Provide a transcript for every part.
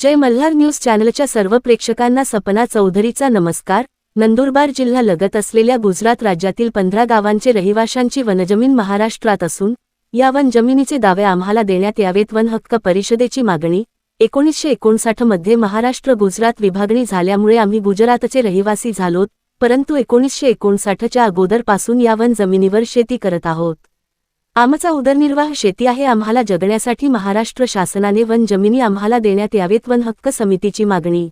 जय Malhar news चॅनलच्या सर्व प्रेक्षकांना सपना चौधरीचा नमस्कार. नंदुरबार जिल्हा लगत असलेल्या गुजरात राज्यातील पंधरा गावांचे रहिवाशांची वनजमीन महाराष्ट्रात असून या वन जमिनीचे दावे आम्हाला देण्यात यावेत. वन हक्क परिषदेची मागणी एकोणीसशे एकोणसाठमध्ये महाराष्ट्र गुजरात विभागणी झाल्यामुळे आम्ही गुजरातचे रहिवासी झालोत परंतु एकोणीसशे एकोणसाठच्या अगोदरपासून या वन जमिनीवर शेती करत आहोत. आमचा उदरनिर्वाह शेती आहे आम्हाला जगण्यासाठी महाराष्ट्र शासनाने वन जमिनी आम्हाला देण्यात यावेत वन हक्क समितीची मागणी.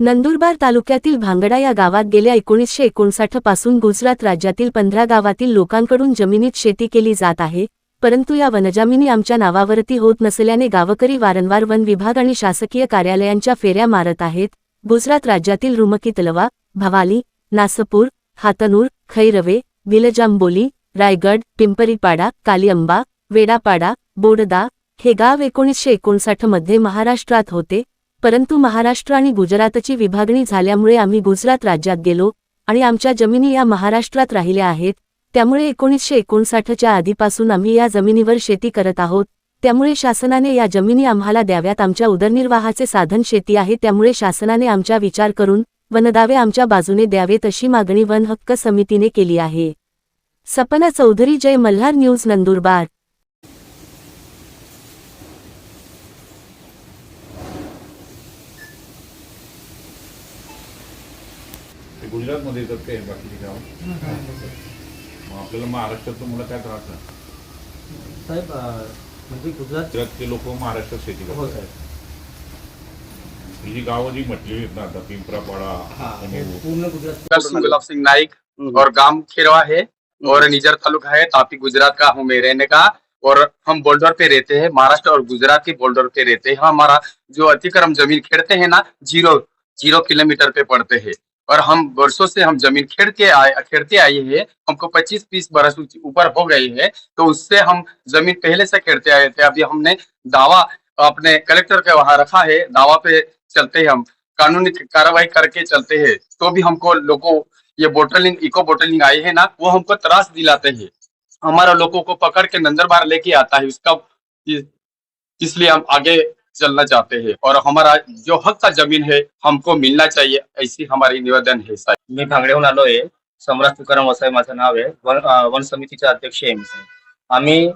नंदुरबार तालुक्यातील भांगडा या गावात गेल्या एकोणीसशे एकोणसाठपासून गुजरात राज्यातील पंधरा गावातील लोकांकडून जमिनीत शेती केली जात आहे परंतु या वनजमिनी आमच्या नावावरती होत नसल्याने गावकरी वारंवार वन विभाग आणि शासकीय कार्यालयांच्या फेऱ्या मारत आहेत. गुजरात राज्यातील रुमकी तलवा भवाली नासपूर हातनूर खैरवे विलजांबोली रायगड पिंपरीपाडा कालिअंबा वेडापाडा बोडदा हे गाव एकोणीसशे एकोणसाठमध्ये महाराष्ट्रात होते. परंतु महाराष्ट्र आणि गुजरातची विभागणी झाल्यामुळे आम्ही गुजरात राज्यात गेलो आणि आमच्या जमिनी या महाराष्ट्रात राहिल्या आहेत. त्यामुळे एकोणीसशे एकोणसाठच्या आधीपासून आम्ही या जमिनीवर शेती करत आहोत. त्यामुळे शासनाने या जमिनी आम्हाला द्याव्यात. आमच्या उदरनिर्वाहाचे साधन शेती आहे. त्यामुळे शासनाने आमचा विचार करून वनदावे आमच्या बाजूने द्यावेत अशी मागणी वन हक्क समितीने केली आहे. सपना चौधरी जय मल्हार न्यूज नंदुरबार. ते गुजरातमध्ये येतात काय बाकीचे गाव? मग आपल्याला महाराष्ट्रातून मला काय त्रास आहे साहेब अं, म्हणजे गुजरात गुजरातचे लोक महाराष्ट्रात शेती हो करतात. साहेब. ही जी गावं जी म्हटलेली आहेत ना आता पिंपरापाडा हे पूर्ण गुजरात सिंह नाइक और गांव खेरवा है. और निजर तालुका है, तापी गुजरात का हूँ मैं रहने का। और हम बोल्डर पे रहते हैं, महाराष्ट्र और गुजरात के बोल्डर पे रहते हैं। हमारा जो अतिक्रम ज़मीन खेड़ते हैं ना, ज़ीरो ज़ीरो किलोमीटर पे पड़ते हैं। और हम वर्षों से हम ज़मीन खेड़ के आए, खेड़ते आए हैं। हमको 25 बीस बरस ऊपर हो गई है। तो उससे हम ज़मीन पहले से खेड़ते आए थे। अभी हमने दावा अपने कलेक्टर के वहाँ रखा है। दावा पे चलते हैं हम। कानूनी कार्रवाई करके चलते हैं। तो भी हमको लोगों ये बोटलिंग इको बोटलिंग आए हैं ना वो हमको त्रास दिलाते हैं। हमारा लोगों को पकड़ के नंदरबार लेके आता है उसका इसलिए हम आगे चलना चाहते हैं। और हमारा जो हक का जमीन है हमको मिलना चाहिए ऐसी हमारी निवेदन है साहेब। मी भांगडेहून आलोय सम्राट तुकाराम वसाई माझं नाव आहे वन वन समितीचे अध्यक्ष आहे मी. आम्ही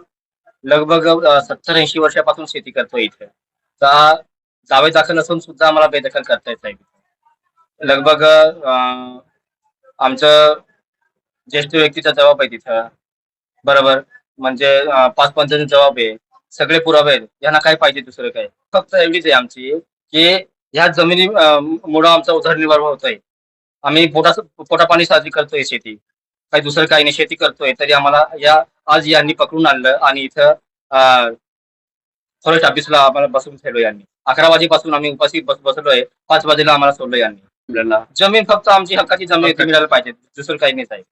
लगभग सत्तर ऐंशी वर्षापासून शेती करतो इथे. तर दावे दाखल असून सुद्धा आम्हाला बेदखल करता येत साहेब लगभग आमचं ज्येष्ठ व्यक्तीचा जबाब आहे तिथं. बरोबर? म्हणजे पाच पंचांचा जबाब आहे. सगळे पुरावे आहेत. यांना काय पाहिजे दुसरं काय? फक्त एवढीच आहे आमची की ह्या जमिनी मुळे आमचा उदरनिर्वाह होतोय. आम्ही पोटा पोटापाणी साजरी करतोय शेती. काही दुसरं काही नाही. शेती करतोय. तरी आम्हाला या आज यांनी पकडून आणलं आणि इथं फॉरेस्ट ऑफिसला आम्हाला बसून ठेवलो यांनी. अकरा वाजेपासून आम्ही उपाशी बस बसलोय. पाच वाजेला आम्हाला सोडलं यांनी. आपल्याला. जमीन फक्त आमची हक्काची जमीन इथे मिळायला पाहिजे दुसरं काही नाही साहेब.